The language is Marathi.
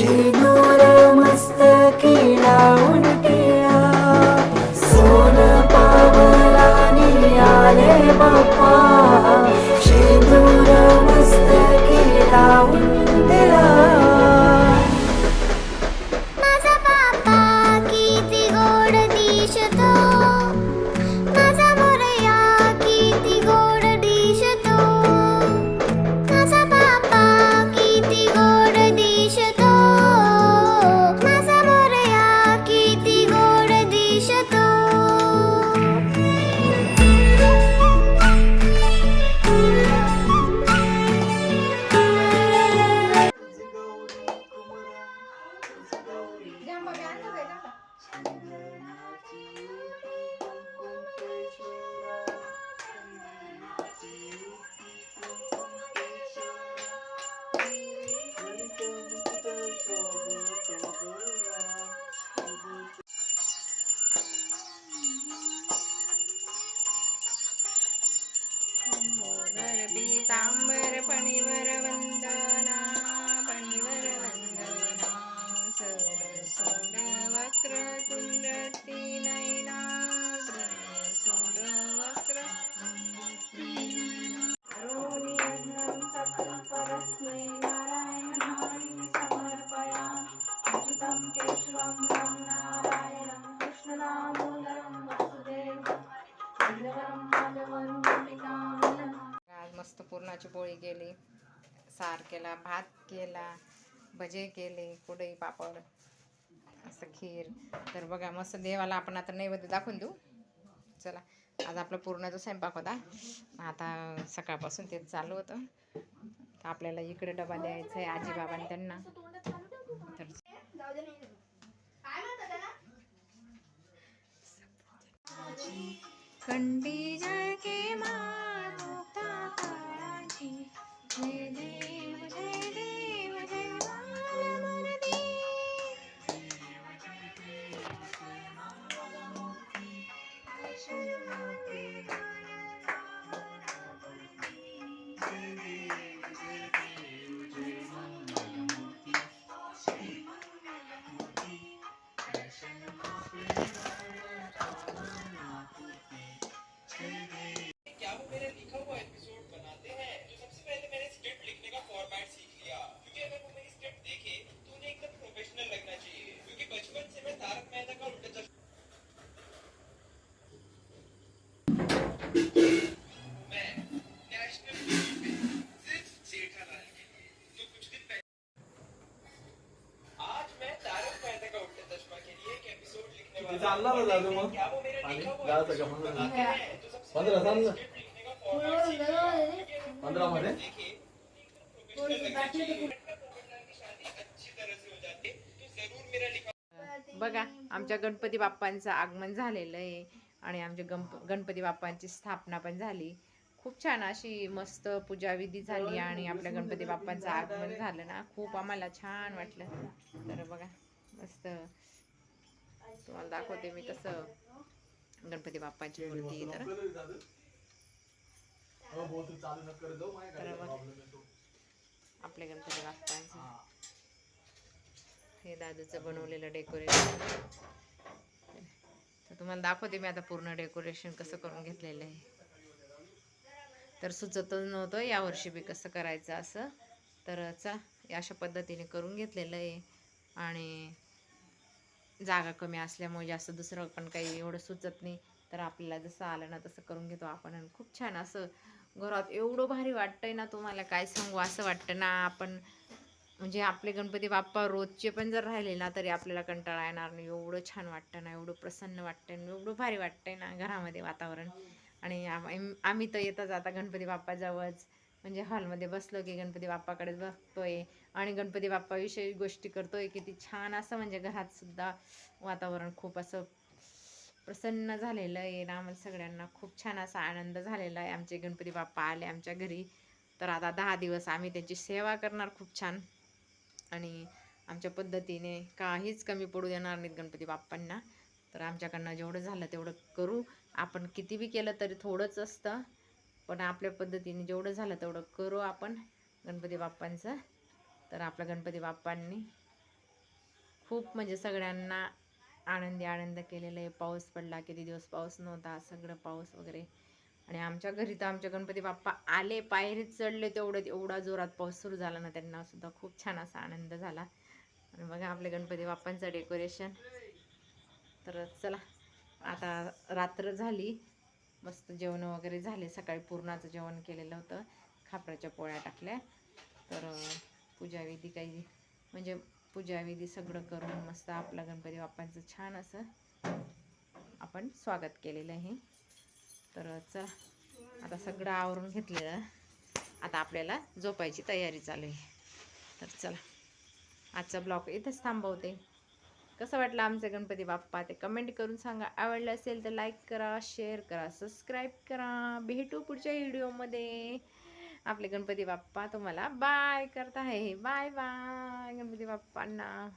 You. Pitambar फणीवर Vandana फणीवर Vandana. Sir सोंड वक्र कुंडती नैना. सोंड वक्र करोमि नारायणाय अच्युतं केशवं पुरणाची पोळी केली सार केला भात केला भजे केले कुडई पापड असं खीर. तर बघा मस्त देवाला आपण आता नैवेद्य दाखवून देऊ. चला आज आपला पूर्णाचा स्वयंपाक होता. आता सकाळपासून तेच चालू होतं. तर आपल्याला इकडे डबा द्यायचा आहे आजी बाबांनी त्यांना. तर कंडी जय के माता काळाची Clear. ना मग? पाणी? जायचं का पंधरा सांग ना. पंधरा मध्ये बघा आमच्या गणपती बाप्पांचं आगमन झालेलं आहे आणि आमच्या गणप गणपती बाप्पांची स्थापना पण झाली खूप छान अशी मस्त पूजाविधी झाली आणि आपल्या गणपती बाप्पांचं आगमन झालं ना खूप आम्हाला छान वाटलं तर बघा मस्त तुम्हाला दाखवते मी कसं गणपती बाप्पांची मूर्ती तर. आपल्या गणपती बाप्पांचं. हे. दादूचं बनवलेलं डेकोरेशन तर तुम्हाला दाखवते मी आता पूर्ण डेकोरेशन कसं करून घेतलेलं आहे. तर सुचतच नव्हतं यावर्षी बी कसं करायचं असं. तर चा अशा पद्धतीने करून घेतलेलं आहे. आणि जागा कमी असल्यामुळे जास्त दुसरं पण काही एवढं सुचत नाही. तर आपल्याला जसं आलं ना तसं करून घेतो आपण. आणि खूप छान असं घरात एवढं भारी वाटतंय ना तुम्हाला काय सांगू असं वाटतं ना आपण. म्हणजे आपले गणपती बाप्पा रोजचे पण जर राहिले ना तरी आपल्याला कंटाळा येणार नाही. एवढं छान वाटतं ना एवढं प्रसन्न वाटतं ना एवढं भारी वाटतंय ना घरामध्ये वातावरण. आणि आम्ही तर येतच आता गणपती बाप्पाजवळच म्हणजे हॉलमध्ये बसलो की गणपती बाप्पाकडेच बघतोय आणि गणपती बाप्पाविषयी गोष्टी करतोय किती छान असं म्हणजे घरात सुद्धा वातावरण खूप असं प्रसन्न झालेलं आहे. ना आम्हाला सगळ्यांना खूप छान असा आनंद झालेला आहे. आमचे गणपती बाप्पा आले आमच्या घरी. तर आता दहा दिवस आम्ही त्यांची सेवा करणार खूप छान. आणि आमच्या पद्धतीने काहीच कमी पडू देणार नाहीत गणपती बाप्पांना. तर आमच्याकडनं जेवढं झालं तेवढं करू. आपण किती बी केलं तरी थोडंच असतं. पण आपल्या पद्धतीने जेवढं झालं तेवढं करू आपण गणपती बाप्पांचं. तर आपल्या गणपती बाप्पांनी खूप म्हणजे सगळ्यांना आनंदी आनंद केलेला आहे. पाऊस पडला किती दिवस पाऊस नव्हता सगळं पाऊस वगैरे. आणि आमच्या घरी तर आमच्या गणपती बाप्पा आले पायरीत चढले तेवढं एवढा जोरात पाऊस सुरू झाला ना त्यांना सुद्धा खूप छान असा आनंद झाला. आणि बघा आपल्या गणपती बाप्पांचं डेकोरेशन तर चला आता रात्र झाली. मस्त जेवण वगैरे झाले. सकाळी पूर्णाचं जेवण केलेलं होतं. खापराच्या पोळ्या टाकल्या. तर पूजाविधी काही म्हणजे पूजाविधी सगळं करून मस्त आपला गणपती बाप्पांचं छान असं आपण स्वागत केलेलं आहे. तर चला. आता सगळं आवरून घेतलेलं. आता आपल्याला झोपायची तयारी चालू आहे. तर चला. आजचा ब्लॉग इथंच थांबवते. कसं वाटलं आमचे गणपती बाप्पा? ते कमेंट करून सांगा. आवडलं असेल तर लाईक करा शेअर करा सबस्क्राईब करा. भेटू पुढच्या व्हिडिओमध्ये आपले गणपती बाप्पा तुम्हाला बाय करता आहे. Bye bye Ganpati बाप्पांना.